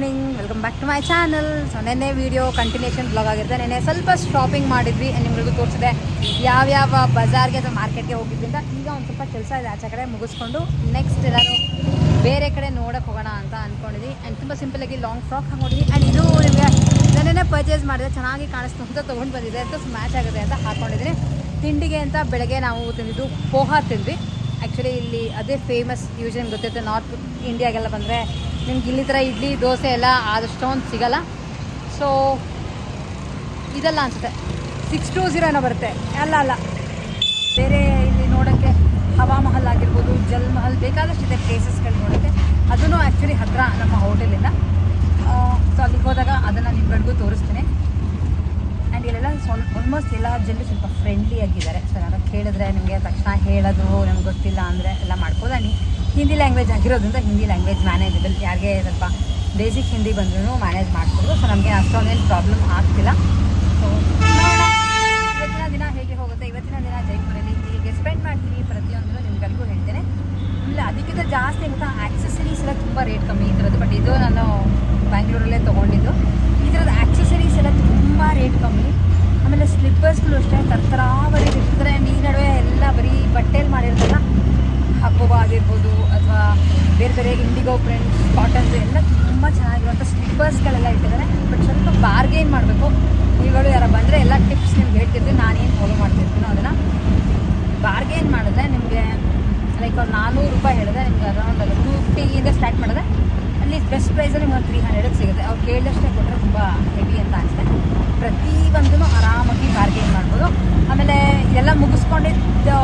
Morning welcome back to my channel so ನೆನ್ನೆ video continuation blog ಆಗಿರುತ್ತೆ. ನೆನ್ನೆ ಸ್ವಲ್ಪ ಶಾಪಿಂಗ್ ಮಾಡಿದ್ವಿ. ನಿಮ್ಗಳಿಗೂ ತೋರಿಸಿದೆ. ಯಾವ್ಯಾವ ಬಜಾರ್ಗೆ ಅಥವಾ ಮಾರ್ಕೆಟ್ಗೆ ಅಂತ ಈಗ ಒಂದು ಸ್ವಲ್ಪ ಕೆಲಸ ಇದೆ. ಆಚೆ ಕಡೆ ಮುಗಿಸ್ಕೊಂಡು ನೆಕ್ಸ್ಟ್ ಎಲ್ಲರೂ ಬೇರೆ ಕಡೆ ನೋಡೋಕೆ ಹೋಗೋಣ ಅಂತ ಅಂದ್ಕೊಂಡಿದ್ವಿ ಆ್ಯಂಡ್ ತುಂಬ ಸಿಂಪಲಾಗಿ ಲಾಂಗ್ ಫ್ರಾಕ್ ಹಾಕೊಂಡಿದ್ವಿ. ಆ್ಯಂಡ್ ಇದು ನಿಮಗೆ ನೆನ್ನೆ ಪರ್ಚೇಸ್ ಮಾಡಿದೆ. ಚೆನ್ನಾಗಿ ಕಾಣಿಸ್ತು ಅಂತ ತೊಗೊಂಡು ಬಂದಿದೆ. ಅಂತ ಮ್ಯಾಚ್ ಆಗುತ್ತೆ ಅಂತ ಹಾಕ್ಕೊಂಡಿದ್ದೀನಿ ತಿಂಡಿಗೆ ಅಂತ ಬೆಳಗ್ಗೆ ನಾವು ತಿಂದಿದ್ದು ಪೋಹಾ ತಿಂದ್ವಿ. ಆ್ಯಕ್ಚುಲಿ ಇಲ್ಲಿ ಅದೇ ಫೇಮಸ್ ಯೂಶನ್ ಗೊತ್ತಿರುತ್ತೆ. ನಾರ್ತ್ ಇಂಡಿಯಾಗೆಲ್ಲ ಬಂದರೆ ನಿಮ್ಗೆ ಇಲ್ಲಿ ಥರ ಇಡ್ಲಿ, ದೋಸೆ ಎಲ್ಲ ಆದಷ್ಟೊಂದು ಸಿಗಲ್ಲ. ಸೊ ಇದೆಲ್ಲ ಅನಿಸುತ್ತೆ. ಸಿಕ್ಸ್ ಟು ಝೀರೋನೋ ಬರುತ್ತೆ. ಅಲ್ಲ ಅಲ್ಲ. ಬೇರೆ ಇಲ್ಲಿ ನೋಡೋಕ್ಕೆ ಹವಾ ಮಹಲ್ ಆಗಿರ್ಬೋದು ಜಲ್ ಮಹಲ್ ಬೇಕಾದಷ್ಟು ಇದೆ ಪ್ಲೇಸಸ್ಗಳು ನೋಡೋಕ್ಕೆ. ಅದನ್ನು ಆ್ಯಕ್ಚುಲಿ ಹತ್ತಿರ ನಮ್ಮ ಹೋಟೆಲಿಂದ ಸೊ ಅಲ್ಲಿಗೆ ಹೋದಾಗ ಅದನ್ನು ನಿಮ್ಗಳಿಗೂ ತೋರಿಸ್ತೀನಿ. ಆ್ಯಂಡ್ ಇಲ್ಲೆಲ್ಲ ಸ್ವಲ್ಪ ಆಲ್ಮೋಸ್ಟ್ ಎಲ್ಲ ಜನರು ಸ್ವಲ್ಪ ಫ್ರೆಂಡ್ಲಿ ಆಗಿದ್ದಾರೆ. ಕೇಳಿದ್ರೆ ನಿಮಗೆ ತಕ್ಷಣ ಹೇಳೋದು ನಮ್ಗೆ ಗೊತ್ತಿಲ್ಲ ಅಂದರೆ ಎಲ್ಲ ಆ್ಯಂಡ್ ಹಿಂದಿ ಲ್ಯಾಂಗ್ವೇಜ್ ಆಗಿರೋದ್ರಿಂದ ಹಿಂದಿ ಲ್ಯಾಂಗ್ವೇಜ್ ಮ್ಯಾನೇಜಬಲ್ ಯಾರಿಗೆ ಸ್ವಲ್ಪ ಬೇಸಿಕ್ ಹಿಂದಿ ಬಂದ್ರೂ ಮ್ಯಾನೇಜ್ ಮಾಡ್ಬೋದು ಸೊ ನಮಗೆ ಅಷ್ಟೊಂದೇನು ಪ್ರಾಬ್ಲಮ್ ಆಗ್ತಿಲ್ಲ. ಸೊ ಇವತ್ತಿನ ದಿನ ಹೇಗೆ ಹೋಗುತ್ತೆ? ಇವತ್ತಿನ ದಿನ ಜೈಪುರಲ್ಲಿ ಹೀಗೆ ಸ್ಪೆಂಡ್ ಮಾಡ್ತೀವಿ ಪ್ರತಿಯೊಂದನ್ನು ನಿಮ್ಗೆಲ್ಗೂ ಹೇಳ್ತೇನೆ. ಇಲ್ಲ, ಅದಕ್ಕಿಂತ ಜಾಸ್ತಿ ಅಂತ ಆಕ್ಸೆಸರೀಸ್ ಎಲ್ಲ ತುಂಬ ರೇಟ್ ಕಮ್ಮಿ ಇದ್ರದ್ದು ಬಟ್ ಇದು ನಾನು ಬ್ಯಾಂಗ್ಳೂರಲ್ಲೇ ತೊಗೊಂಡಿದ್ದು. ಈ ಥರದ್ದು ಆಕ್ಸೆಸರೀಸ್ ಎಲ್ಲ ತುಂಬ ರೇಟ್ ಕಮ್ಮಿ. ಆಮೇಲೆ ಸ್ಲಿಪ್ಪರ್ಸ್ಗಳು ಅಷ್ಟೇ. ತರ್ತರಾವರಿ ಇರ್ತಾರೆ ಆ್ಯಂಡ್ ಈ ನಡುವೆ ಎಲ್ಲ ಬರೀ ಬಟ್ಟೆಯಲ್ಲಿ ಮಾಡಿರ್ತಾರಲ್ಲ ಹಬ್ಬವ ಆಗಿರ್ಬೋದು ಅಥವಾ ಬೇರೆ ಇಂಡಿಗೋ ಪ್ರಿಂಟ್ಸ್ ಕಾಟನ್ಸ್ ಎಲ್ಲ ತುಂಬ ಚೆನ್ನಾಗಿರುವಂಥ ಸ್ಲಿಪ್ಪರ್ಸ್ಗಳೆಲ್ಲ ಇಟ್ಟಿದ್ದಾರೆ. ಬಟ್ ಸ್ವಲ್ಪ ಬಾರ್ಗೇನ್ ಮಾಡಬೇಕು. ನೀವುಗಳು ಯಾರು ಬಂದರೆ ಎಲ್ಲ ಟಿಪ್ಸ್ ನಿಮ್ಗೆ ಹೇಳ್ತಿರ್ತೀವಿ ನಾನೇನು ಫಾಲೋ ಮಾಡ್ತಿರ್ತೀನೋ ಅದನ್ನು. ಬಾರ್ಗೇನ್ ಮಾಡಿದ್ರೆ ನಿಮಗೆ ಲೈಕ್ ಅವ್ರು ನಾನ್ನೂರು ರೂಪಾಯಿ ಹೇಳಿದೆ ನಿಮ್ಗೆ ಅರೌಂಡ್ ಅದು ಟೂ ಫಿಫ್ಟಿಯಿಂದ ಸ್ಟಾರ್ಟ್ ಮಾಡಿದೆ ಅಲ್ಲಿ ಬೆಸ್ಟ್ ಪ್ರೈಸಲ್ಲಿ ನಿಮ್ಗೆ ತ್ರೀ ಹಂಡ್ರೆಡ್ ಸಿಗುತ್ತೆ. ಅವ್ರು ಕೇಳಿದಷ್ಟೇ ಕೊಟ್ಟರೆ ತುಂಬ ಹೆವಿ ಅಂತ ಅನಿಸುತ್ತೆ. ಪ್ರತಿಯೊಂದೂ ಆರಾಮಾಗಿ ಬಾರ್ಗೇನ್ ಮಾಡ್ಬೋದು. ಆಮೇಲೆ ಎಲ್ಲ ಮುಗಿಸ್ಕೊಂಡಿದ್ದು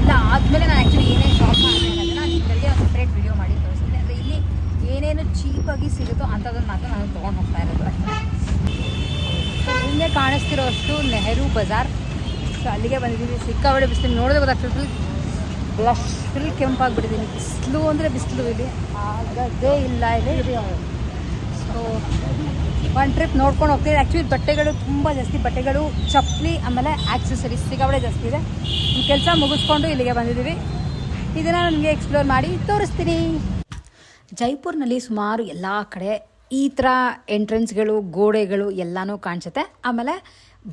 ಎಲ್ಲ ಆದಮೇಲೆ ನಾನು ಆ್ಯಕ್ಚುಲಿ ಏನೇನು ಶಾಪ್ ಮಾಡಿದೆ ಅನ್ನೋದನ್ನ ನಿಮಗೆ ಒಂದು ಸಪ್ರೇಟ್ ವಿಡಿಯೋ ಮಾಡಿ ತೋರಿಸ್ತೀನಿ ಅಂದರೆ ಇಲ್ಲಿ ಏನೇನು ಚೀಪಾಗಿ ಸಿಗುತ್ತೋ ಅಂಥದ್ದನ್ನು ಮಾತ್ರ ನಾನು ತೊಗೊಂಡು ಹೋಗ್ತಾ ಇರೋದು. ಹಿಂದೆ ಕಾಣಿಸ್ತಿರೋ ಅಷ್ಟು ನೆಹರು ಬಜಾರ್. ಸೊ ಅಲ್ಲಿಗೆ ಬಂದಿದ್ದೀವಿ ಸಿಕ್ಕಾಬಡೆ ಬಿಸಿಲು. ನೋಡಿದ್ರೆ ಗೊತ್ತಾಗ್ತದೆ ಬ್ಲಶ್ ಫುಲ್ ಕೆಂಪಾಗ್ಬಿಟ್ಟಿದ್ದೀನಿ. ಬಿಸಿಲು ಅಂದರೆ ಬಿಸಿಲು ಇಲ್ಲಿ. ಆಗದೇ ಇಲ್ಲ ಇಲ್ಲಿ ಸೊ ಒಂದು ಟ್ರಿಪ್ ನೋಡ್ಕೊಂಡು ಹೋಗ್ತೀನಿ. ಆ್ಯಕ್ಚುಲಿ ಬಟ್ಟೆಗಳು ತುಂಬ ಜಾಸ್ತಿ. ಬಟ್ಟೆಗಳು ಚಪ್ಪಲಿ ಆಮೇಲೆ ಆಕ್ಸೆಸರೀಸ್ ಸಿಗಾವಳೆ ಜಾಸ್ತಿ ಇದೆ. ಕೆಲಸ ಮುಗಿಸ್ಕೊಂಡು ಇಲ್ಲಿಗೆ ಬಂದಿದ್ದೀವಿ. ಇದನ್ನು ನನಗೆ ಎಕ್ಸ್ಪ್ಲೋರ್ ಮಾಡಿ ತೋರಿಸ್ತೀನಿ. ಜೈಪುರ್ನಲ್ಲಿ ಸುಮಾರು ಎಲ್ಲ ಕಡೆ ಈ ಥರ ಎಂಟ್ರೆನ್ಸ್ಗಳು, ಗೋಡೆಗಳು ಎಲ್ಲನೂ ಕಾಣಿಸುತ್ತೆ. ಆಮೇಲೆ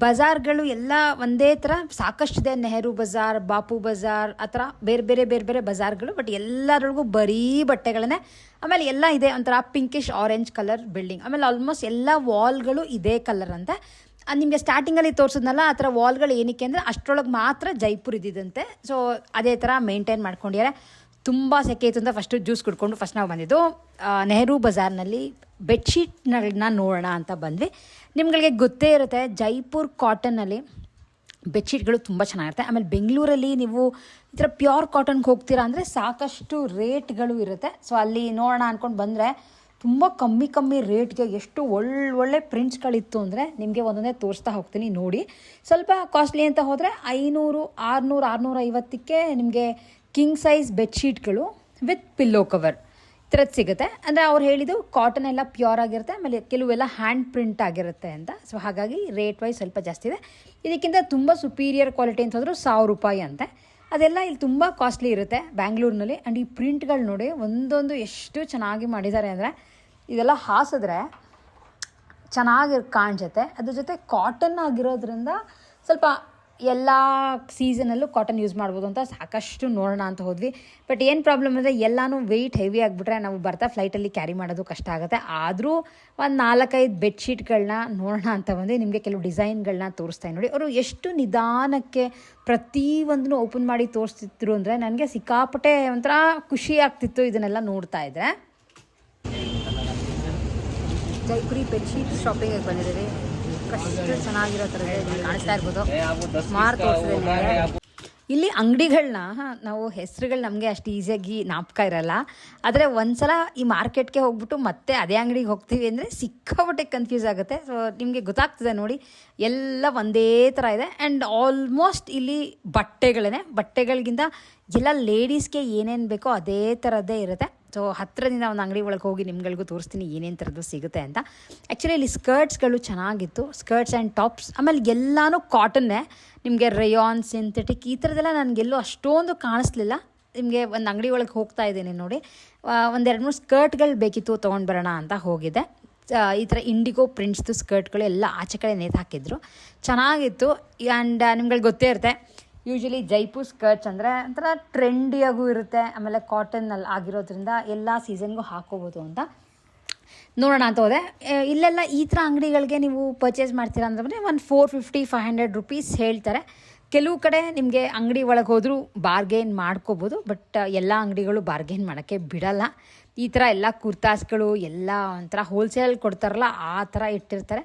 ಬಜಾರ್ಗಳು ಎಲ್ಲ ಒಂದೇ ಥರ ಸಾಕಷ್ಟಿದೆ. ನೆಹರು ಬಜಾರ್, ಬಾಪು ಬಜಾರ್, ಆ ಥರ ಬೇರೆ ಬೇರೆ ಬೇರೆ ಬೇರೆ ಬಜಾರ್ಗಳು, ಬಟ್ ಎಲ್ಲರೊಳಗೂ ಬರೀ ಬಟ್ಟೆಗಳನ್ನೇ. ಆಮೇಲೆ ಎಲ್ಲ ಇದೆ ಒಂಥರ ಪಿಂಕಿಶ್ ಆರೆಂಜ್ ಕಲರ್ ಬಿಲ್ಡಿಂಗ್. ಆಮೇಲೆ ಆಲ್ಮೋಸ್ಟ್ ಎಲ್ಲ ವಾಲ್ಗಳು ಇದೇ ಕಲರ್ ಅಂತೆ. ನಿಮಗೆ ಸ್ಟಾರ್ಟಿಂಗಲ್ಲಿ ತೋರಿಸಿದ್ನಲ್ಲ ಆ ಥರ ವಾಲ್ಗಳು ಏನಕ್ಕೆ ಅಂದರೆ ಅಷ್ಟರೊಳಗೆ ಮಾತ್ರ ಜೈಪುರ್ ಇದ್ದಿದ್ದಂತೆ ಸೊ ಅದೇ ಥರ ಮೇಂಟೈನ್ ಮಾಡ್ಕೊಂಡಿದ್ದಾರೆ. ತುಂಬ ಸೆಕೆ ಇತ್ತು ಅಂತ ಫಸ್ಟು ಜ್ಯೂಸ್ ಕುಡ್ಕೊಂಡು ಫಸ್ಟ್ ನಾವು ಬಂದಿದ್ದು. ನೆಹರು ಬಜಾರ್ನಲ್ಲಿ ಬೆಡ್ಶೀಟ್ಗಳನ್ನ ನೋಡೋಣ ಅಂತ ಬಂದ್ವಿ. ನಿಮ್ಗಳಿಗೆ ಗೊತ್ತೇ ಇರುತ್ತೆ, ಜೈಪುರ್ ಕಾಟನ್ನಲ್ಲಿ ಬೆಡ್ಶೀಟ್ಗಳು ತುಂಬ ಚೆನ್ನಾಗಿರುತ್ತೆ. ಆಮೇಲೆ ಬೆಂಗಳೂರಲ್ಲಿ ನೀವು ಈ ಥರ ಪ್ಯೂರ್ ಕಾಟನ್ಗೆ ಹೋಗ್ತೀರಾ ಅಂದರೆ ಸಾಕಷ್ಟು ರೇಟ್ಗಳು ಇರುತ್ತೆ. ಸೊ ಅಲ್ಲಿ ನೋಡೋಣ ಅಂದ್ಕೊಂಡು ಬಂದರೆ ತುಂಬ ಕಮ್ಮಿ ಕಮ್ಮಿ ರೇಟ್ಗೆ ಎಷ್ಟು ಒಳ್ಳೊಳ್ಳೆ ಪ್ರಿಂಟ್ಸ್ಗಳಿತ್ತು ಅಂದರೆ ನಿಮಗೆ ಒಂದೊಂದೇ ತೋರಿಸ್ತಾ ಹೋಗ್ತೀನಿ ನೋಡಿ. ಸ್ವಲ್ಪ ಕಾಸ್ಟ್ಲಿ ಅಂತ ಹೋದರೆ ಐನೂರು, ಆರುನೂರು ಆರುನೂರ ಐವತ್ತಕ್ಕೆ ನಿಮಗೆ ಕಿಂಗ್ ಸೈಜ್ ಬೆಡ್ಶೀಟ್ಗಳು ವಿತ್ ಪಿಲ್ಲೋ ಕವರ್ ಈ ಥರದ್ದು ಸಿಗುತ್ತೆ. ಅಂದರೆ ಅವ್ರು ಹೇಳಿದ್ದು ಕಾಟನ್ ಎಲ್ಲ ಪ್ಯೂರ್ ಆಗಿರುತ್ತೆ, ಆಮೇಲೆ ಕೆಲವೆಲ್ಲ ಹ್ಯಾಂಡ್ ಪ್ರಿಂಟ್ ಆಗಿರುತ್ತೆ ಅಂತ. ಸೊ ಹಾಗಾಗಿ ರೇಟ್ ವೈಸ್ ಸ್ವಲ್ಪ ಜಾಸ್ತಿ ಇದೆ. ಇದಕ್ಕಿಂತ ತುಂಬ ಸುಪೀರಿಯರ್ ಕ್ವಾಲಿಟಿ ಅಂತ ಹೋದ್ರೆ ಸಾವಿರ ರೂಪಾಯಿ ಅಂತೆ. ಅದೆಲ್ಲ ಇಲ್ಲಿ ತುಂಬ ಕಾಸ್ಟ್ಲಿ ಇರುತ್ತೆ ಬ್ಯಾಂಗ್ಳೂರಿನಲ್ಲಿ ಆ್ಯಂಡ್ ಈ ಪ್ರಿಂಟ್ಗಳು ನೋಡಿ, ಒಂದೊಂದು ಎಷ್ಟು ಚೆನ್ನಾಗಿ ಮಾಡಿದ್ದಾರೆ ಅಂದರೆ, ಇದೆಲ್ಲ ಹಾಸಿದ್ರೆ ಚೆನ್ನಾಗಿ ಕಾಣಿಸುತ್ತೆ. ಅದ್ರ ಜೊತೆ ಕಾಟನ್ ಆಗಿರೋದ್ರಿಂದ ಸ್ವಲ್ಪ ಎಲ್ಲ ಸೀಸನಲ್ಲೂ ಕಾಟನ್ ಯೂಸ್ ಮಾಡ್ಬೋದು ಅಂತ ಸಾಕಷ್ಟು ನೋಡೋಣ ಅಂತ ಹೋದ್ವಿ. ಬಟ್ ಏನು ಪ್ರಾಬ್ಲಮ್ ಅಂದರೆ ಎಲ್ಲನೂ ವೆಯ್ಟ್ ಹೆವಿ ಆಗಿಬಿಟ್ರೆ ನಾವು ಬರ್ತಾ ಫ್ಲೈಟಲ್ಲಿ ಕ್ಯಾರಿ ಮಾಡೋದು ಕಷ್ಟ ಆಗುತ್ತೆ. ಆದರೂ ಒಂದು ನಾಲ್ಕೈದು ಬೆಡ್ಶೀಟ್ಗಳನ್ನ ನೋಡೋಣ ಅಂತ ಬಂದು ನಿಮಗೆ ಕೆಲವು ಡಿಸೈನ್ಗಳನ್ನ ತೋರಿಸ್ತಾ ನೋಡಿ. ಅವರು ಎಷ್ಟು ನಿಧಾನಕ್ಕೆ ಪ್ರತಿಯೊಂದನ್ನು ಓಪನ್ ಮಾಡಿ ತೋರಿಸ್ತಿದ್ರು ಅಂದರೆ ನನಗೆ ಸಿಕ್ಕಾಪಟ್ಟೆ ಒಂಥರ ಖುಷಿ ಆಗ್ತಿತ್ತು ಇದನ್ನೆಲ್ಲ ನೋಡ್ತಾ ಇದ್ದರೆ ಜೈಪುರಿ ಬೆಡ್ಶೀಟ್ ಶಾಪಿಂಗಿಗೆ ಬಂದಿದ್ದೀವಿ ಅಷ್ಟು ಚೆನ್ನಾಗಿರೋ ನಿಮ್ಗೆ ಕಾಣಿಸ್ತಾ ಇರ್ಬೋದು. ಸುಮಾರು ತೋರಿಸಿದೆ ಇಲ್ಲಿ ಅಂಗಡಿಗಳನ್ನ ನಾವು ಹೆಸರುಗಳು ನಮಗೆ ಅಷ್ಟು ಈಸಿಯಾಗಿ ಜ್ಞಾಪಕ ಇರಲ್ಲ. ಆದರೆ ಒಂದ್ಸಲ ಈ ಮಾರ್ಕೆಟ್ಗೆ ಹೋಗ್ಬಿಟ್ಟು ಮತ್ತೆ ಅದೇ ಅಂಗಡಿಗೆ ಹೋಗ್ತೀವಿ ಅಂದರೆ ಸಿಕ್ಕಾಪಟ್ಟೆ ಕನ್ಫ್ಯೂಸ್ ಆಗುತ್ತೆ. ಸೊ ನಿಮಗೆ ಗೊತ್ತಾಗ್ತದೆ ನೋಡಿ, ಎಲ್ಲ ಒಂದೇ ಥರ ಇದೆ. ಆ್ಯಂಡ್ ಆಲ್ಮೋಸ್ಟ್ ಇಲ್ಲಿ ಬಟ್ಟೆಗಳೇ ಬಟ್ಟೆಗಳಿಗಿಂತ ಎಲ್ಲ ಲೇಡೀಸ್ಗೆ ಏನೇನು ಬೇಕೋ ಅದೇ ಥರದ್ದೇ ಇರುತ್ತೆ. ಸೊ ಹತ್ತಿರದಿಂದ ಒಂದು ಅಂಗಡಿ ಒಳಗೆ ಹೋಗಿ ನಿಮ್ಗಳಿಗೂ ತೋರಿಸ್ತೀನಿ ಏನೇನು ಥರದ್ದು ಸಿಗುತ್ತೆ ಅಂತ. ಆ್ಯಕ್ಚುಲಿ ಇಲ್ಲಿ ಸ್ಕರ್ಟ್ಸ್ಗಳು ಚೆನ್ನಾಗಿತ್ತು. ಸ್ಕರ್ಟ್ಸ್ ಆ್ಯಂಡ್ ಟಾಪ್ಸ್ ಆಮೇಲೆ ಎಲ್ಲನೂ ಕಾಟನ್ನೇ ನಿಮಗೆ ರಯಾನ್ ಸಿಂಥೆಟಿಕ್ ಈ ಥರದ್ದೆಲ್ಲ ನನಗೆಲ್ಲೂ ಅಷ್ಟೊಂದು ಕಾಣಿಸ್ಲಿಲ್ಲ. ನಿಮಗೆ ಒಂದು ಅಂಗಡಿ ಒಳಗೆ ಹೋಗ್ತಾ ಇದ್ದೀನಿ ನೋಡಿ. ಒಂದೆರಡು ಮೂರು ಸ್ಕರ್ಟ್ಗಳು ಬೇಕಿತ್ತು ತೊಗೊಂಡು ಬರೋಣ ಅಂತ ಹೋಗಿದ್ದೆ. ಈ ಥರ ಇಂಡಿಗೋ ಪ್ರಿಂಟ್ಸ್ದು ಸ್ಕರ್ಟ್ಗಳು ಎಲ್ಲ ಆಚೆ ಕಡೆ ನೇತು ಹಾಕಿದ್ರು ಚೆನ್ನಾಗಿತ್ತು ಆ್ಯಂಡ್ ನಿಮ್ಗಳಿಗೆ ಗೊತ್ತೇ ಇರುತ್ತೆ. ಯೂಶ್ವಲಿ ಜೈಪುರ್ ಸ್ಕರ್ಟ್ಸ್ ಅಂದರೆ ಒಂಥರ ಟ್ರೆಂಡಿಯಾಗೂ ಇರುತ್ತೆ. ಆಮೇಲೆ ಕಾಟನ್ನಲ್ಲಿ ಆಗಿರೋದ್ರಿಂದ ಎಲ್ಲ ಸೀಸನ್ಗೂ ಹಾಕೋಬೋದು ಅಂತ. ನೋಡೋಣ ಅಂತ ಹೋದೆ. ಇಲ್ಲೆಲ್ಲ ಈ ಥರ ಅಂಗಡಿಗಳಿಗೆ ನೀವು ಪರ್ಚೇಸ್ ಮಾಡ್ತೀರಾ ಅಂತಂದರೆ ಒಂದು four fifty five hundred rupees ಹೇಳ್ತಾರೆ. ಕೆಲವು ಕಡೆ ನಿಮಗೆ ಅಂಗಡಿ ಒಳಗೆ ಹೋದರೂ ಬಾರ್ಗೇನ್ ಮಾಡ್ಕೋಬೋದು. ಬಟ್ ಎಲ್ಲ ಅಂಗಡಿಗಳು ಬಾರ್ಗೇನ್ ಮಾಡೋಕ್ಕೆ ಬಿಡಲ್ಲ. ಈ ಥರ ಎಲ್ಲ ಕುರ್ತಾಸ್ಗಳು, ಎಲ್ಲ ಒಂಥರ ಹೋಲ್ಸೇಲ್ ಕೊಡ್ತಾರಲ್ಲ, ಆ ಥರ ಇಟ್ಟಿರ್ತಾರೆ.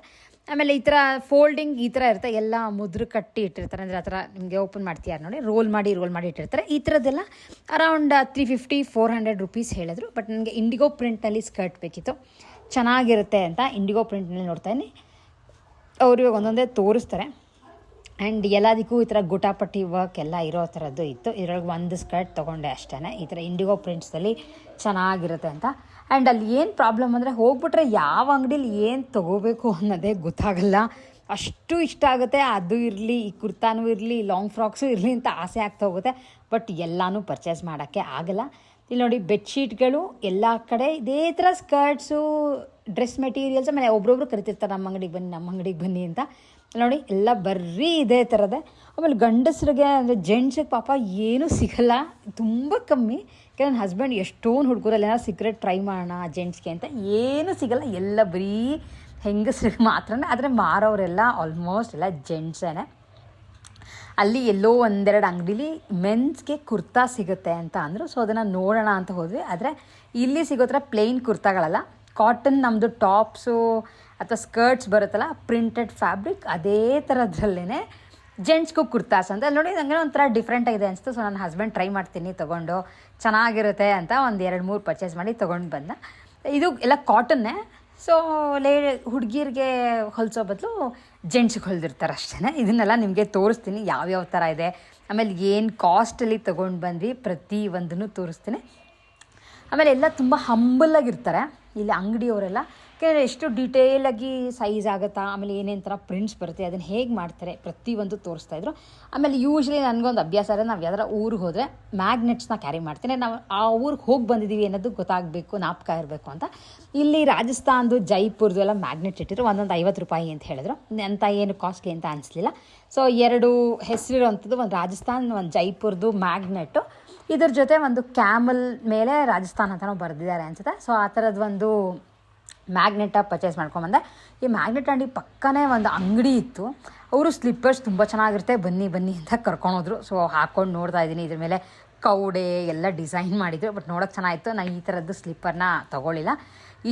ಆಮೇಲೆ ಈ ಥರ ಫೋಲ್ಡಿಂಗ್ ಈ ಥರ ಇರುತ್ತೆ. ಎಲ್ಲ ಮುದ್ರು ಕಟ್ಟಿ ಇಟ್ಟಿರ್ತಾರೆ. ಅಂದರೆ ಆ ಥರ ನಿಮಗೆ ಓಪನ್ ಮಾಡ್ತೀಯಾರು ನೋಡಿ? ರೋಲ್ ಮಾಡಿ ರೋಲ್ ಮಾಡಿ ಇಟ್ಟಿರ್ತಾರೆ. ಈ ಥರದ್ದೆಲ್ಲ around three fifty four hundred rupees ಹೇಳಿದ್ರು. ಬಟ್ ನನಗೆ ಇಂಡಿಗೋ ಪ್ರಿಂಟಲ್ಲಿ ಸ್ಕರ್ಟ್ ಬೇಕಿತ್ತು. ಚೆನ್ನಾಗಿರುತ್ತೆ ಅಂತ ಇಂಡಿಗೋ ಪ್ರಿಂಟ್ನಲ್ಲಿ ನೋಡ್ತಾ ಇದ್ದೀನಿ. ಅವರು ಇವಾಗ ಒಂದೊಂದೇ ತೋರಿಸ್ತಾರೆ. ಆ್ಯಂಡ್ ಎಲ್ಲದಕ್ಕೂ ಈ ಥರ ಗುಟಾಪಟ್ಟಿ ವರ್ಕ್ ಎಲ್ಲ ಇರೋ ಥರದ್ದು ಇತ್ತು. ಇದ್ರೊಳಗೆ ಒಂದು ಸ್ಕರ್ಟ್ ತೊಗೊಂಡೆ ಅಷ್ಟೇ ಈ ಥರ ಇಂಡಿಗೋ ಪ್ರಿಂಟ್ಸಲ್ಲಿ ಚೆನ್ನಾಗಿರುತ್ತೆ ಅಂತ. ಆ್ಯಂಡ್ ಅಲ್ಲಿ ಏನು ಪ್ರಾಬ್ಲಮ್ ಅಂದರೆ ಹೋಗ್ಬಿಟ್ರೆ ಯಾವ ಅಂಗಡೀಲಿ ಏನು ತೊಗೋಬೇಕು ಅನ್ನೋದೇ ಗೊತ್ತಾಗಲ್ಲ. ಅಷ್ಟು ಇಷ್ಟ ಆಗುತ್ತೆ, ಅದು ಇರಲಿ, ಈ ಕುರ್ತಾನೂ ಇರಲಿ ಲಾಂಗ್ ಫ್ರಾಕ್ಸು ಇರಲಿ ಅಂತ ಆಸೆ ಆಗ್ತಾ ಹೋಗುತ್ತೆ. ಬಟ್ ಎಲ್ಲನೂ ಪರ್ಚೇಸ್ ಮಾಡೋಕ್ಕೆ ಆಗಲ್ಲ. ಇಲ್ಲಿ ನೋಡಿ ಬೆಡ್ಶೀಟ್ಗಳು ಎಲ್ಲ ಕಡೆ ಇದೇ ಥರ ಸ್ಕರ್ಟ್ಸು ಡ್ರೆಸ್ ಮೆಟೀರಿಯಲ್ಸ್ ಆಮೇಲೆ ಒಬ್ರೊಬ್ರು ಕರಿತಿರ್ತಾರೆ, ನಮ್ಮ ಅಂಗಡಿಗೆ ಬನ್ನಿ, ನಮ್ಮ ಅಂಗಡಿಗೆ ಬನ್ನಿ ಅಂತ. ನೋಡಿ ಎಲ್ಲ ಬರ್ರಿ ಇದೇ ಥರದ ಆಮೇಲೆ ಗಂಡಸ್ರಿಗೆ ಅಂದರೆ ಜೆಂಟ್ಸಿಗೆ ಪಾಪ ಏನೂ ಸಿಗಲ್ಲ, ತುಂಬ ಕಮ್ಮಿ. ಯಾಕಂದ್ರೆ ನನ್ನ ಹಸ್ಬೆಂಡ್ ಎಷ್ಟೊಂದು ಹುಡುಗರಲ್ಲಿ ಸಿಕ್ರೆಟ್ ಟ್ರೈ ಮಾಡೋಣ ಜೆಂಟ್ಸ್ಗೆ ಅಂತ ಏನೂ ಸಿಗಲ್ಲ, ಎಲ್ಲ ಬರೀ ಹೆಂಗಸ್ರಿಗೆ ಮಾತ್ರ ಆದರೆ ಮಾರೋರೆಲ್ಲ ಆಲ್ಮೋಸ್ಟ್ ಎಲ್ಲ ಜೆಂಟ್ಸೇ ಅಲ್ಲಿ ಎಲ್ಲೋ ಒಂದೆರಡು ಅಂಗಡೀಲಿ ಮೆನ್ಸ್ಗೆ ಕುರ್ತಾ ಸಿಗುತ್ತೆ ಅಂತ ಅಂದರು. ಸೊ ಅದನ್ನು ನೋಡೋಣ ಅಂತ ಹೋದ್ವಿ. ಆದರೆ ಇಲ್ಲಿ ಸಿಗೋ ಥರ ಪ್ಲೇನ್ ಕುರ್ತಾಗಳಲ್ಲ. ಕಾಟನ್ ನಮ್ಮದು ಟಾಪ್ಸು ಅಥವಾ ಸ್ಕರ್ಟ್ಸ್ ಬರುತ್ತಲ್ಲ ಪ್ರಿಂಟೆಡ್ ಫ್ಯಾಬ್ರಿಕ್ ಅದೇ ಥರದ್ರಲ್ಲೇ ಜೆಂಟ್ಸ್ಗೂ ಕುರ್ತಾಸ್ ಅಂತ. ಅಲ್ಲಿ ನೋಡಿ ನನಗೆ ಒಂಥರ ಡಿಫ್ರೆಂಟ್ ಆಗಿದೆ ಅನಿಸ್ತು. ಸೊ ನನ್ನ ಹಸ್ಬೆಂಡ್ ಟ್ರೈ ಮಾಡ್ತೀನಿ, ತೊಗೊಂಡು ಚೆನ್ನಾಗಿರುತ್ತೆ ಅಂತ ಒಂದು ಎರಡು ಮೂರು ಪರ್ಚೇಸ್ ಮಾಡಿ ತೊಗೊಂಡು ಬಂದ. ಇದು ಎಲ್ಲ ಕಾಟನ್ನೇ ಸೊ ಲೇ, ಹುಡುಗಿರಿಗೆ ಹೊಲಿಸೋ ಬದಲು ಜೆಂಟ್ಸ್ಗೆ ಹೊಲಿದಿರ್ತಾರೆ ಅಷ್ಟೇ ಇದನ್ನೆಲ್ಲ ನಿಮಗೆ ತೋರಿಸ್ತೀನಿ, ಯಾವ್ಯಾವ ಥರ ಇದೆ. ಆಮೇಲೆ ಏನು ಕಾಸ್ಟಲ್ಲಿ ತೊಗೊಂಡು ಬಂದ್ವಿ ಪ್ರತಿ ಒಂದನ್ನು ತೋರಿಸ್ತೀನಿ. ಆಮೇಲೆ ಎಲ್ಲ ತುಂಬ ಹಂಬಲಾಗಿರ್ತಾರೆ ಇಲ್ಲಿ ಅಂಗಡಿಯವರೆಲ್ಲ ಯಾಕೆಂದರೆ ಎಷ್ಟು ಡೀಟೇಲಾಗಿ ಸೈಜ್ ಆಗುತ್ತಾ? ಆಮೇಲೆ ಏನೇನು ಥರ ಪ್ರಿಂಟ್ಸ್ ಬರುತ್ತೆ? ಅದನ್ನು ಹೇಗೆ ಮಾಡ್ತಾರೆ? ಪ್ರತಿಯೊಂದು ತೋರಿಸ್ತಾ ಇದ್ರು. ಆಮೇಲೆ ಯೂಶ್ವಲಿ ನನಗೊಂದು ಅಭ್ಯಾಸ ಅಂದರೆ ನಾವು ಯಾವ್ದಾರ ಊರಿಗೆ ಹೋದರೆ ಮ್ಯಾಗ್ನೆಟ್ಸ್ನ ಕ್ಯಾರಿ ಮಾಡ್ತೀನಿ. ನಾವು ಆ ಊರಿಗೆ ಹೋಗಿ ಬಂದಿದ್ದೀವಿ ಅನ್ನೋದು ಗೊತ್ತಾಗಬೇಕು ನಾಪಕ ಇರಬೇಕು ಅಂತ. ಇಲ್ಲಿ ರಾಜಸ್ಥಾನದು, ಜೈಪುರದು ಎಲ್ಲ ಮ್ಯಾಗ್ನೆಟ್ ಇಟ್ಟಿದ್ರು. ಒಂದೊಂದು ಐವತ್ತು ರೂಪಾಯಿ ಅಂತ ಹೇಳಿದ್ರು. ಅಂತ ಏನು ಕಾಸ್ಟ್ಲಿ ಅಂತ ಅನಿಸ್ಲಿಲ್ಲ. ಸೊ ಎರಡು ಹೆಸರಿರೋಂಥದ್ದು ಒಂದು ರಾಜಸ್ಥಾನ್, ಒಂದು ಜೈಪುರದು ಮ್ಯಾಗ್ನೆಟ್ಟು ಇದ್ರ ಜೊತೆ ಒಂದು ಕ್ಯಾಮಲ್ ಮೇಲೆ ರಾಜಸ್ಥಾನ್ ಅಂತಲೂ ಬರೆದಿದ್ದಾರೆ ಅನ್ಸುತ್ತೆ. ಸೊ ಆ ಥರದ್ದು ಒಂದು ಮ್ಯಾಗ್ನೆಟ ಪರ್ಚೇಸ್ ಮಾಡ್ಕೊಂಬಂದೆ ಈ ಮ್ಯಾಗ್ನೆಟ್ ಅಂಗಡಿ ಪಕ್ಕನೇ ಒಂದು ಅಂಗಡಿ ಇತ್ತು. ಅವರು ಸ್ಲಿಪ್ಪರ್ಸ್ ತುಂಬ ಚೆನ್ನಾಗಿರುತ್ತೆ, ಬನ್ನಿ ಬನ್ನಿ ಅಂತ ಕರ್ಕೊಂಡೋದ್ರು. ಸೊ ಹಾಕ್ಕೊಂಡು ನೋಡ್ತಾ ಇದ್ದೀನಿ. ಇದ್ರ ಮೇಲೆ ಕೌಡೆ ಎಲ್ಲ ಡಿಸೈನ್ ಮಾಡಿದ್ರು. ಬಟ್ ನೋಡೋಕೆ ಚೆನ್ನಾಗಿತ್ತು. ನಾನು ಈ ಥರದ್ದು ಸ್ಲಿಪ್ಪರ್ನ ತೊಗೊಳ್ಳಿಲ್ಲ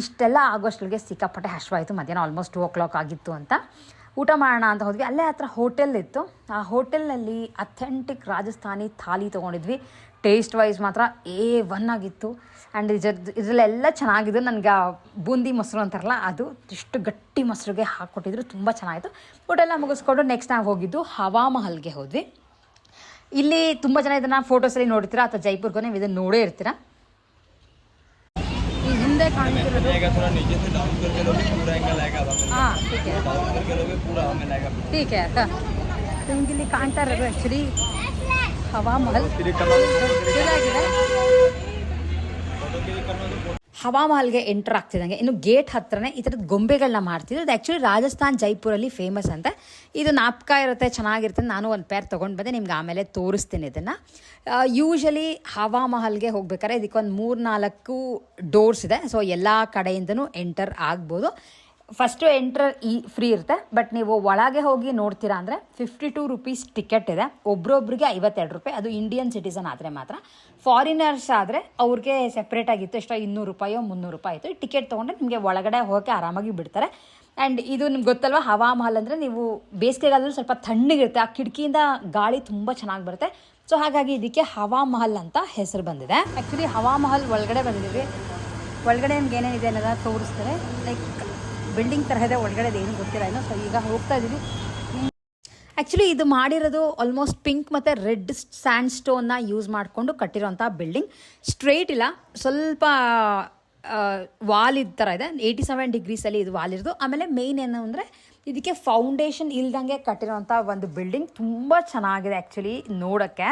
ಇಷ್ಟೆಲ್ಲ ಆಗೋಷ್ಟೊಳಗೆ ಸಿಕ್ಕಾಪಟ್ಟೆ ಹಶ್ವಾಯಿತು ಮಧ್ಯಾಹ್ನ ಆಲ್ಮೋಸ್ಟ್ ಟೂ ಓ ಕ್ಲಾಕ್ ಆಗಿತ್ತು ಅಂತ. ಊಟ ಮಾಡೋಣ ಅಂತ ಹೋದ್ವಿ. ಅಲ್ಲೇ ಹತ್ರ ಹೋಟೆಲ್ ಇತ್ತು. ಆ ಹೋಟೆಲ್ನಲ್ಲಿ ಅಥೆಂಟಿಕ್ ರಾಜಸ್ಥಾನಿ ಥಾಲಿ ತೊಗೊಂಡಿದ್ವಿ. ಟೇಸ್ಟ್ ವೈಸ್ ಮಾತ್ರ ಎ ಒನ್ ಆಗಿತ್ತು. ಆ್ಯಂಡ್ ಇದ್ರದ್ದು ಇದರಲ್ಲೆಲ್ಲ ಚೆನ್ನಾಗಿದೆ ನನಗೆ ಆ ಬೂಂದಿ ಮೊಸರು ಅಂತಾರಲ್ಲ ಅದು ಇಷ್ಟು ಗಟ್ಟಿ ಮೊಸರಿಗೆ ಹಾಕ್ಕೊಟ್ಟಿದ್ರು ತುಂಬ ಚೆನ್ನಾಗಿತ್ತು. ಬಟ್ ಎಲ್ಲ ಮುಗಿಸ್ಕೊಂಡು ನೆಕ್ಸ್ಟ್ ನಾವು ಹೋಗಿದ್ದು ಹವಾಮಹಲ್ಗೆ ಹೋದ್ವಿ. ಇಲ್ಲಿ ತುಂಬ ಜನ ಇದನ್ನು ಫೋಟೋಸಲ್ಲಿ ನೋಡ್ತೀರಾ ಅಥವಾ ಜೈಪುರ್ಗೂ ನೀವು ಇದನ್ನು ನೋಡೇ ಇರ್ತೀರಾ? ಈ ಹಿಂದೆ ಕಾಣ್ತಿರೋದು ಹಾಂ ಇಲ್ಲಿ ಕಾಣ್ತಾ ಇರೋದು ಆ್ಯಕ್ಚುಲಿ ಹವಾಮಹಲ್. ಹವಾಮಹಲ್ಗೆ ಎಂಟರ್ ಆಗ್ತಿದ್ದಂಗೆ ಇನ್ನು ಗೇಟ್ ಹತ್ರನೇ ಈ ಥರದ ಗೊಂಬೆಗಳನ್ನ ಮಾಡ್ತಿದ್ರು ಅದು ಆ್ಯಕ್ಚುಲಿ ರಾಜಸ್ಥಾನ್, ಜೈಪುರಲ್ಲಿ ಫೇಮಸ್ ಅಂತ. ಇದು ನಾಪ್ಕ ಇರುತ್ತೆ, ಚೆನ್ನಾಗಿರುತ್ತೆ ನಾನು ಒಂದು ಪೇರ್ ತೊಗೊಂಡು ಬಂದೆ. ನಿಮ್ಗೆ ಆಮೇಲೆ ತೋರಿಸ್ತೀನಿ ಇದನ್ನು. ಯೂಶಲಿ ಹವಾಮಹಲ್ಗೆ ಹೋಗ್ಬೇಕಾದ್ರೆ ಇದಕ್ಕೊಂದು ಮೂರು ನಾಲ್ಕು ಡೋರ್ಸ್ ಇದೆ. ಸೊ ಎಲ್ಲ ಕಡೆಯಿಂದನೂ ಎಂಟರ್ ಆಗ್ಬೋದು. ಫಸ್ಟು ಎಂಟ್ರ್ ಈ ಫ್ರೀ ಇರುತ್ತೆ ಬಟ್ ನೀವು ಒಳಗೆ ಹೋಗಿ ನೋಡ್ತೀರಾ ಅಂದರೆ ಫಿಫ್ಟಿ ಟು ರುಪೀಸ್ ಟಿಕೆಟ್ ಇದೆ. ಒಬ್ರೊಬ್ರಿಗೆ ಐವತ್ತೆರಡು ರೂಪಾಯಿ. ಅದು ಇಂಡಿಯನ್ ಸಿಟಿಸನ್ ಆದರೆ ಮಾತ್ರ. ಫಾರಿನರ್ಸ್ ಆದರೆ ಅವ್ರಿಗೆ ಸೆಪ್ರೇಟ್ ಆಗಿತ್ತು. ಎಷ್ಟೋ ಇನ್ನೂರು ರೂಪಾಯೋ, ಮುನ್ನೂರು ರೂಪಾಯಿ ಆಯಿತು ಟಿಕೆಟ್ ತೊಗೊಂಡ್ರೆ ನಿಮಗೆ ಒಳಗಡೆ ಹೋಗೋಕ್ಕೆ ಆರಾಮಾಗಿ ಬಿಡ್ತಾರೆ. ಆ್ಯಂಡ್ ಇದು ನಿಮ್ಗೆ ಗೊತ್ತಲ್ವ, ಹವಾಮಹಲ್ ಅಂದರೆ ನೀವು ಬೇಸಿಗೆಗಾಲದಲ್ಲಿ ಸ್ವಲ್ಪ ತಣ್ಣಗಿರುತ್ತೆ. ಆ ಕಿಟಕಿಯಿಂದ ಗಾಳಿ ತುಂಬ ಚೆನ್ನಾಗಿ ಬರುತ್ತೆ. ಸೊ ಹಾಗಾಗಿ ಇದಕ್ಕೆ ಹವಾಮಹಲ್ ಅಂತ ಹೆಸರು ಬಂದಿದೆ. ಆ್ಯಕ್ಚುಲಿ ಹವಾಮಹಲ್ ಒಳಗಡೆ ಬಂದಿದ್ದೀವಿ. ಒಳಗಡೆ ನಿಮ್ಗೆ ಏನೇನಿದೆ ಅನ್ನೋದನ್ನ ತೋರಿಸ್ತಾರೆ. ಲೈಕ್ ಬಿಲ್ಡಿಂಗ್ ಥರ ಇದೆ ಒಳಗಡೆ ಏನು ಗೊತ್ತಿಲ್ಲ. ಏನೋ ಸೊ ಈಗ ಹೋಗ್ತಾ ಇದ್ದೀವಿ ಆ್ಯಕ್ಚುಲಿ ಇದು ಮಾಡಿರೋದು ಆಲ್ಮೋಸ್ಟ್ ಪಿಂಕ್ ಮತ್ತು ರೆಡ್ ಸ್ಯಾಂಡ್ ಸ್ಟೋನ್ನ ಯೂಸ್ ಮಾಡಿಕೊಂಡು ಕಟ್ಟಿರೋಂಥ ಬಿಲ್ಡಿಂಗ್ ಸ್ಟ್ರೇಟ್ ಇಲ್ಲ, ಸ್ವಲ್ಪ ವಾಲ್ ಇದ್ದ ಥರ ಇದೆ. ಏಯ್ಟಿ ಸೆವೆನ್ ಡಿಗ್ರೀಸಲ್ಲಿ ಇದು ವಾಲ್ ಇರೋದು. ಆಮೇಲೆ ಮೇಯ್ನ್ ಏನು ಅಂದರೆ, ಇದಕ್ಕೆ ಫೌಂಡೇಶನ್ ಇಲ್ದಂಗೆ ಕಟ್ಟಿರೋಂಥ ಒಂದು ಬಿಲ್ಡಿಂಗ್ ತುಂಬ ಚೆನ್ನಾಗಿದೆ ಆ್ಯಕ್ಚುಲಿ ನೋಡೋಕ್ಕೆ.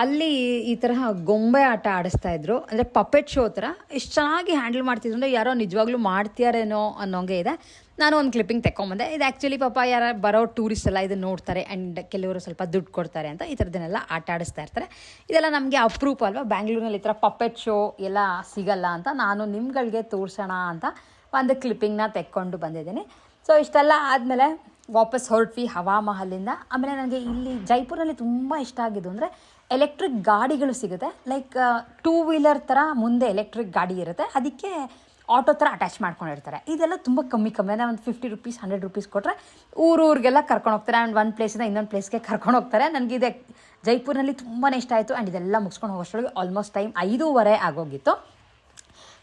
ಅಲ್ಲಿ ಈ ತರಹ ಗೊಂಬೆ ಆಟ ಆಡಿಸ್ತಾ ಇದ್ರು. ಅಂದರೆ ಪಪೆಟ್ ಶೋ ತರ ಎಷ್ಟು ಚೆನ್ನಾಗಿ ಹ್ಯಾಂಡಲ್ ಮಾಡ್ತಿದ್ರು. ಅಂದರೆ ಯಾರೋ ನಿಜವಾಗ್ಲೂ ಮಾಡ್ತೀಯಾರೇನೋ ಅನ್ನೋಂಗೆ ಇದೆ. ನಾನು ಒಂದು ಕ್ಲಿಪ್ಪಿಂಗ್ ತೆಕ್ಕೊಂಬಂದೆ. ಇದು ಆ್ಯಕ್ಚುಲಿ ಪಾಪ ಯಾರ ಬರೋ ಟೂರಿಸ್ಟ್ ಎಲ್ಲ ಇದನ್ನು ನೋಡ್ತಾರೆ ಆ್ಯಂಡ್ ಕೆಲವರು ಸ್ವಲ್ಪ ದುಡ್ಡು ಕೊಡ್ತಾರೆ ಅಂತ ಈ ಥರದನ್ನೆಲ್ಲ ಆಟ ಆಡಿಸ್ತಾ ಇರ್ತಾರೆ. ಇದೆಲ್ಲ ನಮಗೆ ಅಪ್ರೂಪ್ ಅಲ್ವಾ? ಬ್ಯಾಂಗ್ಳೂರಿನಲ್ಲಿ ಈ ಥರ ಪಪೆಟ್ ಶೋ ಎಲ್ಲ ಸಿಗಲ್ಲ ಅಂತ ನಾನು ನಿಮ್ಗಳಿಗೆ ತೋರಿಸೋಣ ಅಂತ ಒಂದು ಕ್ಲಿಪ್ಪಿಂಗ್ನ ತೆಕ್ಕೊಂಡು ಬಂದಿದ್ದೀನಿ. ಸೊ ಇಷ್ಟೆಲ್ಲ ಆದಮೇಲೆ ವಾಪಸ್ ಹೊರಟ್ವಿ ಹವಾಮಹಲಿಂದ ಆಮೇಲೆ ನನಗೆ ಇಲ್ಲಿ ಜೈಪುರಲ್ಲಿ ತುಂಬ ಇಷ್ಟ ಆಗಿದ್ದು ಅಂದರೆ ಎಲೆಕ್ಟ್ರಿಕ್ ಗಾಡಿಗಳು ಸಿಗುತ್ತೆ. ಲೈಕ್ ಟೂ ವೀಲರ್ ಥರ ಮುಂದೆ ಎಲೆಕ್ಟ್ರಿಕ್ ಗಾಡಿ ಇರುತ್ತೆ. ಅದಕ್ಕೆ ಆಟೋ ಥರ ಅಟ್ಯಾಚ್ ಮಾಡ್ಕೊಂಡಿರ್ತಾರೆ. ಇದೆಲ್ಲ ತುಂಬ ಕಮ್ಮಿ ಕಮ್ಮಿ. ಅಂದರೆ ಒಂದು ಫಿಫ್ಟಿ ರುಪೀಸ್ ಹಂಡ್ರೆಡ್ ರುಪೀಸ್ ಕೊಟ್ಟರೆ ಊರೂರಿಗೆಲ್ಲ ಕರ್ಕೊಂಡು ಹೋಗ್ತಾರೆ. ಆ್ಯಂಡ್ ಒಂದು ಪ್ಲೇಸಿಂದ ಇನ್ನೊಂದು ಪ್ಲೇಸ್ಗೆ ಕರ್ಕೊಂಡು ಹೋಗ್ತಾರೆ. ನನಗೆ ಇದೆ ಜೈಪುರ್ನಲ್ಲಿ ತುಂಬಾ ಇಷ್ಟ ಆಯಿತು. ಆ್ಯಂಡ್ ಇದೆಲ್ಲ ಮುಗಿಸ್ಕೊಂಡು ಹೋಗೋಷ್ಟೊಳಗೆ ಆಲ್ಮೋಸ್ಟ್ ಟೈಮ್ ಐದೂವರೆ ಆಗೋಗಿತ್ತು.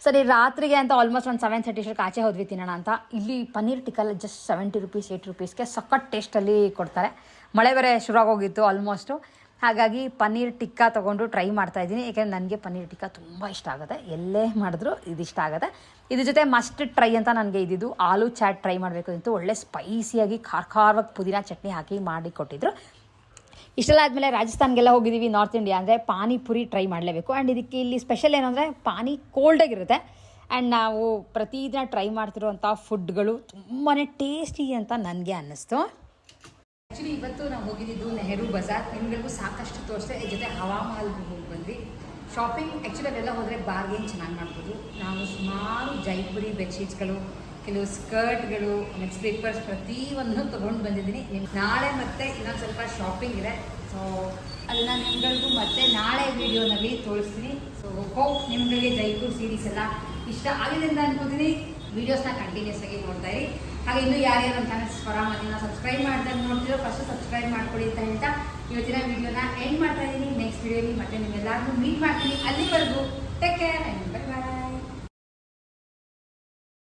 ಸರಿ, ರಾತ್ರಿಗೆ ಅಂತ ಆಲ್ಮೋಸ್ಟ್ ಒಂದು ಸೆವೆನ್ ತರ್ಟಿ ಅಷ್ಟಕ್ಕೆ ಆಚೆ ಹೋದ್ವಿ, ತಿನ್ನೋಣ ಅಂತ. ಇಲ್ಲಿ ಪನ್ನೀರ್ ಟಿಕ್ಕಲ್ಲಿ ಜಸ್ಟ್ ಸೆವೆಂಟಿ ರುಪೀಸ್ ಏಯ್ಟಿ ರುಪೀಸ್ಗೆ ಸಖತ್ ಟೇಸ್ಟಲ್ಲಿ ಕೊಡ್ತಾರೆ. ಮಳೆ ಬೇರೆ ಶುರುವಾಗೋಗಿತ್ತು ಆಲ್ಮೋಸ್ಟು ಹಾಗಾಗಿ ಪನ್ನೀರ್ ಟಿಕ್ಕಾ ತೊಗೊಂಡು ಟ್ರೈ ಮಾಡ್ತಾ ಇದ್ದೀನಿ. ಏಕೆಂದರೆ ನನಗೆ ಪನ್ನೀರ್ ಟಿಕ್ಕಾ ತುಂಬ ಇಷ್ಟ ಆಗುತ್ತೆ. ಎಲ್ಲೇ ಮಾಡಿದ್ರು ಇಷ್ಟ ಆಗುತ್ತೆ. ಇದ್ರ ಜೊತೆ ಮಸ್ಟ್ ಟ್ರೈ ಅಂತ ನನಗೆ ಇದ್ದಿದ್ದು ಆಲೂ ಚಾಟ್ ಟ್ರೈ ಮಾಡಬೇಕು ಅಂತ ಒಳ್ಳೆ ಸ್ಪೈಸಿಯಾಗಿ ಖಾರ ಖಾರವಾಗಿ ಪುದೀನ ಚಟ್ನಿ ಹಾಕಿ ಮಾಡಿ ಕೊಟ್ಟಿದ್ರು. ಇಷ್ಟೆಲ್ಲ ಆದಮೇಲೆ ರಾಜಸ್ಥಾನ್ಗೆಲ್ಲ ಹೋಗಿದ್ದೀವಿ ನಾರ್ತ್ ಇಂಡಿಯಾ ಅಂದರೆ ಪಾನಿಪುರಿ ಟ್ರೈ ಮಾಡಲೇಬೇಕು. ಆ್ಯಂಡ್ ಇದಕ್ಕೆ ಇಲ್ಲಿ ಸ್ಪೆಷಲ್ ಏನಂದರೆ ಪಾನಿ ಕೋಲ್ಡಾಗಿರುತ್ತೆ ಆ್ಯಂಡ್ ನಾವು ಪ್ರತಿದಿನ ಟ್ರೈ ಮಾಡ್ತಿರುವಂಥ ಫುಡ್ಗಳು ತುಂಬಾ ಟೇಸ್ಟಿ ಅಂತ ನನಗೆ ಅನ್ನಿಸ್ತು. ಆ್ಯಕ್ಚುಲಿ ಇವತ್ತು ನಾವು ಹೋಗಿದ್ದು ನೆಹರು ಬಜಾರ್. ನಿಮಗೆಲ್ಗೂ ಸಾಕಷ್ಟು ತೋರಿಸ್ದೆ. ಜೊತೆ ಹವಾಮಹಲ್ಗೆ ಹೋಗಿ ಬಂದ್ವಿ. ಶಾಪಿಂಗ್ ಆ್ಯಕ್ಚುಲಿ ಅಲ್ಲೆಲ್ಲ ಹೋದರೆ ಬಾರ್ಗೇನ್ ಚೆನ್ನಾಗಿ ಮಾಡ್ಬೋದು. ನಾವು ಸುಮಾರು ಜೈಪುರಿ ಬೆಡ್ಶೀಟ್ಸ್ಗಳು ಕೆಲವು ಸ್ಕರ್ಟ್ಗಳು ಆಮೇಲೆ ಸ್ಲೀಪರ್ಸ್ ಪ್ರತಿಯೊಂದನ್ನು ತೊಗೊಂಡು ಬಂದಿದ್ದೀನಿ. ನಿಮ್ಗೆ ನಾಳೆ ಮತ್ತೆ ಇನ್ನೊಂದು ಸ್ವಲ್ಪ ಶಾಪಿಂಗ್ ಇದೆ. ಸೊ ಅದನ್ನು ನಿಮ್ಗಳಿಗೂ ಮತ್ತೆ ನಾಳೆ ವಿಡಿಯೋನಲ್ಲಿ ತೋರಿಸ್ತೀನಿ. ಸೊ ಹೋಪ್ ನಿಮ್ಗಳಿಗೆ ಜೈಪುರ್ ಸೀರೀಸ್ ಎಲ್ಲ ಇಷ್ಟ ಆಗಿದೆ ಅಂತ ಅನ್ಕೋತೀನಿ. ವೀಡಿಯೋಸ್ನ ಕಂಟಿನ್ಯೂಸ್ ಆಗಿ ನೋಡ್ತಾ ಇರಿ. ಹಾಗೆ ಇನ್ನು ಯಾರ್ಯಾರು ನಮ್ಮ ಚಾನಲ್ ಸ್ವರ ಮದಿನ ಸಬ್ಸ್ಕ್ರೈಬ್ ಮಾಡ್ದಂಗೆ ನೋಡ್ತಿರೋ ಫಸ್ಟ್ ಸಬ್ಸ್ಕ್ರೈಬ್ ಮಾಡ್ಕೊಡಿ ಅಂತ ಹೇಳ್ತಾ ಇವತ್ತಿನ ವಿಡಿಯೋನ ಎಂಡ್ ಮಾಡ್ತಾ ಇದ್ದೀನಿ ನೆಕ್ಸ್ಟ್ ವಿಡಿಯೋಲಿ ಮತ್ತೆ ನಿಮ್ಮೆಲ್ಲರಿಗೂ ಮೀಟ್ ಮಾಡ್ತೀನಿ. ಅಲ್ಲಿವರೆಗೂ ಟೇಕ್ ಕೇರ್ ಬೈ ಬಾಯ್